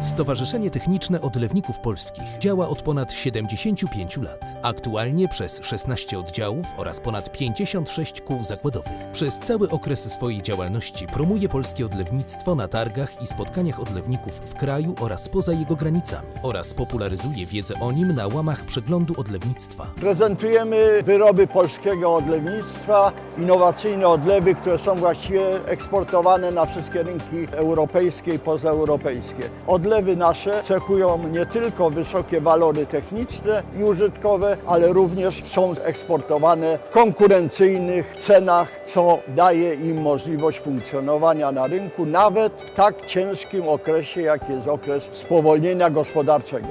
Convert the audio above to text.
Stowarzyszenie Techniczne Odlewników Polskich działa od ponad 75 lat. Aktualnie przez 16 oddziałów oraz ponad 56 kół zakładowych. Przez cały okres swojej działalności promuje polskie odlewnictwo na targach i spotkaniach odlewników w kraju oraz poza jego granicami oraz popularyzuje wiedzę o nim na łamach przeglądu odlewnictwa. Prezentujemy wyroby polskiego odlewnictwa, innowacyjne odlewy, które są właściwie eksportowane na wszystkie rynki europejskie i pozaeuropejskie. Odlewy nasze cechują nie tylko wysokie walory techniczne i użytkowe, ale również są eksportowane w konkurencyjnych cenach, co daje im możliwość funkcjonowania na rynku nawet w tak ciężkim okresie, jak jest okres spowolnienia gospodarczego.